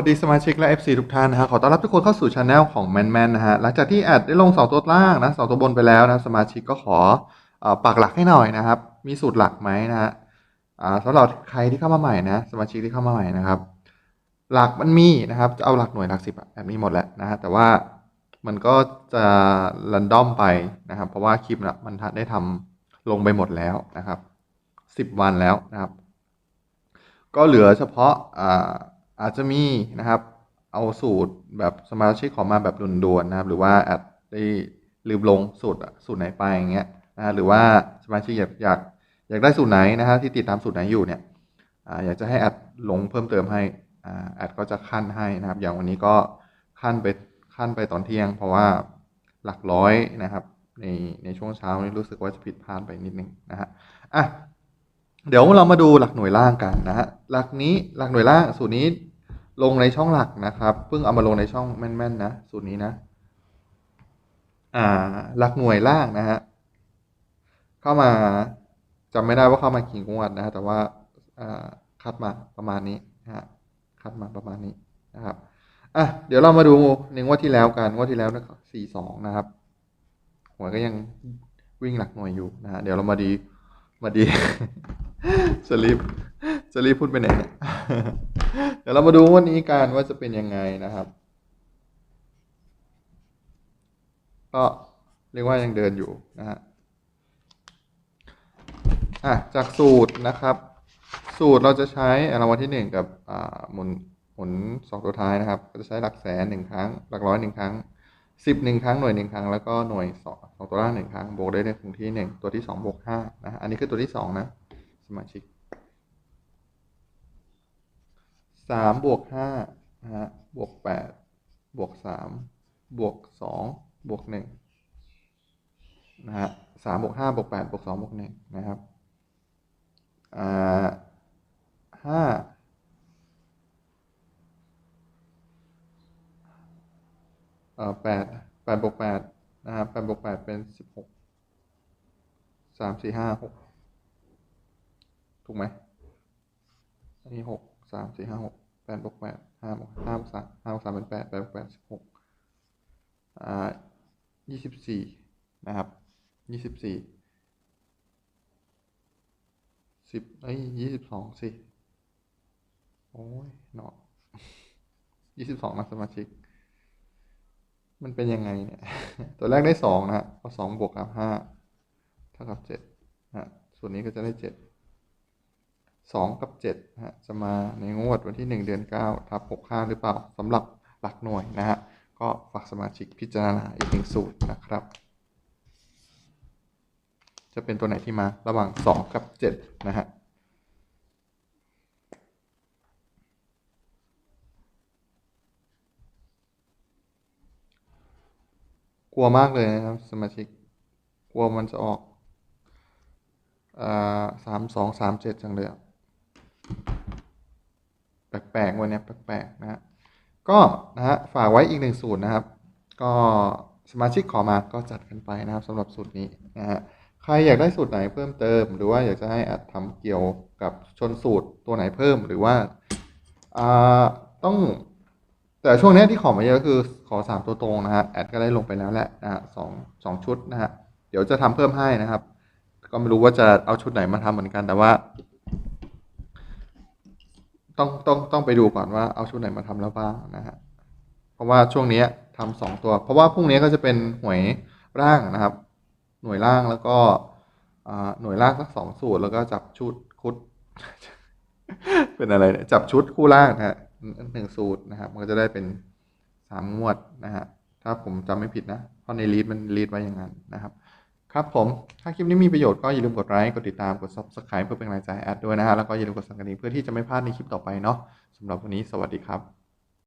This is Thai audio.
สวัสดีสมาชิกและ FC ทุกท่านนะฮะขอต้อนรับทุกคนเข้าสู่ช anel ของแมนแมนนะฮะหลังจากที่แอดได้ลง 2 ตัวล่างนะสตัวบนไปแล้วนะสมาชิกก็ขออปักหลักให้หน่อยนะครับ มีสูตรหลักไหมนะฮะสำหรับใครที่เข้ามาใหม่นะสมาชิกที่เข้ามาใหม่นะครับ หลักมันมีนะครับจะเอาหลักหน่วยหลักสิบอะแอดมีหมดแล้วนะฮะแต่ว่ามันก็จะรันดอมไปนะครับ เพราะว่าคลิปนะมันได้ทำลงไปหมดแล้วนะครับสิบวันแล้วนะครับ ก็เหลือเฉพาะ อาจจะมีนะครับเอาสูตรแบบสมาชิกขอมาแบบด่วนๆนะครับ หรือว่าอาจได้ลืมลงสูตรสูตรไหนไปอย่างเงี้ยนะหรือว่าสมาชิกอยากอยากอยากได้สูตรไหนนะฮะที่ติดตามสูตรไหนอยู่เนี่ยอยากจะให้แอดลงเพิ่มเติมให้อ่าแอดก็จะขั้นให้นะครับ อย่างวันนี้ก็ขั้นไปขั้นไปตอนเที่ยง เพราะว่าหลักร้อยนะครับ ในในช่วงเช้านี้รู้สึกว่าจะผิดพลาดไปนิดนึงนะฮะอะเดี๋ยวเรามาดูหลักหน่วยล่างกันนะฮะหลักนี้หลักหน่วยล่างสูตรนี้ ลงในช่องหลักนะครับ เพิ่งเอามาลงในช่องแม่นๆนะ สูตรนี้นะ อ่า หลักหน่วยล่างนะฮะ เข้ามาจำไม่ได้ว่าเข้ามากี่งวดนะฮะ แต่ว่าอ่าคัดมาประมาณนี้นะฮะ คัดมาประมาณนี้นะครับ อะ เดี๋ยวเรามาดูในงวดที่แล้วกัน งวดที่แล้วนะสี่สองนะครับหัวยก็ยังวิ่งหลักหน่วยอยู่นะฮะ เดี๋ยวเรามาดี มาดีจะรีบจะรีบพูดไปไหนเนี่ย เดี๋ยวเรามาดูวันนี้กันว่าจะเป็นยังไงนะครับ ก็เรียกว่ายังเดินอยู่นะฮะอะจากสูตรนะครับ สูตรเราจะใช้รางวัลที่หนึ่งกับอ่าหมุนหมุนสองตัวท้ายนะครับก็จะใช้หลักแสนหนึ่งครั้ง หลักร้อยหนึ่งครั้งสิบหนึ่งครั้งหน่วยหนึ่งครั้งแล้วก็หน่วยสองสองตัวล่างหนึ่งครั้งบวกได้ในคงที่หนึ่งตัวที่สองบวกห้านะอันนี้คือตัวที่สองนะสมาชิก สามบวกห้านะฮะบวกแปดบวกสามบวกสองบวกหนึ่งนะฮะสามบวกห้าบวกแปดบวกสองบวกหนึ่งนะครับอ่าห้าเอ่อแปดแปดบวกแปดนะครับแปดบวกแปดเป็นสิบหกสามสี่ห้าหกถูกไหมอันนี้หกสามสี่ห้าหก ดบวกแปดห้าบวกห้าบวกสามห้าบวกสามเป็นแปดแปดบวกแปดสิบหกอ่ายี่สิบสี่นะครับยี่สิบสี่สิบเอ้ยยี่สิบสองสิโอ้ยเนาะยี่สิบสองนะสมาชิก มันเป็นยังไงเนี่ย ตัวแรกได้สองนะฮะเอาสองบวกกับห้าเท่ากับเจ็ดนะฮะส่วนนี้ก็จะได้เจ็ด สองกับเจ็ดนะฮะจะมาในงวดวันที่หนึ่งเดือนเก้าทับหกห้าหรือเปล่าสำหรับหลักหน่วยนะฮะ ก็ฝากสมาชิกพิจารณาอีกหนึ่งสูตรนะครับ จะเป็นตัวไหนที่มาระหว่างสองกับเจ็ดนะฮะกลัวมากเลยนะครับสมาชิก กลัวมันจะออกสามสองสามเจ็ดจังเลยอะ แปลกๆวันนี้แปลกๆนะฮะก็นะฮะฝากไว้อีกหนึ่งสูตรนะครับ ก็สมาชิกขอมาก็จัดกันไปนะครับสำหรับสูตรนี้นะฮะใครอยากได้สูตรไหนเพิ่มเติม หรือว่าอยากจะให้อัดทำเกี่ยวกับชนสูตรตัวไหนเพิ่มหรือว่าอ่าต้องแต่ช่วงนี้ที่ขอมาเยอะคือขอสามตัวตรงนะฮะแอดก็ได้ลงไปแล้วแหละนะฮะสองสองชุดนะฮะเดี๋ยวจะทำเพิ่มให้นะครับ ก็ไม่รู้ว่าจะเอาชุดไหนมาทำเหมือนกันแต่ว่า ต้องต้องต้องไปดูก่อนว่าเอาชุดไหนมาทำแล้วบ้างนะฮะเพราะว่าช่วงนี้ทำสองตัว เพราะว่าพรุ่งนี้ก็จะเป็นหวยร่างนะครับ หน่วยล่างแล้วก็หน่วยล่างสักสองสูตรแล้วก็จับชุดคุด เป็นอะไรเนี่ยจับชุดคู่ล่างนะฮะหนึ่งสูตรนะครับ มันก็จะได้เป็นสามงวดนะฮะถ้าผมจำไม่ผิดนะเพราะในลีดมันลีดไว้อย่างนั้นนะครับ ครับผม ถ้าคลิปนี้มีประโยชน์ก็อย่าลืมกดไลค์กดติดตามกด subscribe เพื่อเป็นกำลังใจให้แอดด้วยนะฮะแล้วก็อย่าลืมกดสั่นกระดิ่งเพื่อที่จะไม่พลาดในคลิปต่อไปเนาะสำหรับวันนี้สวัสดีครับ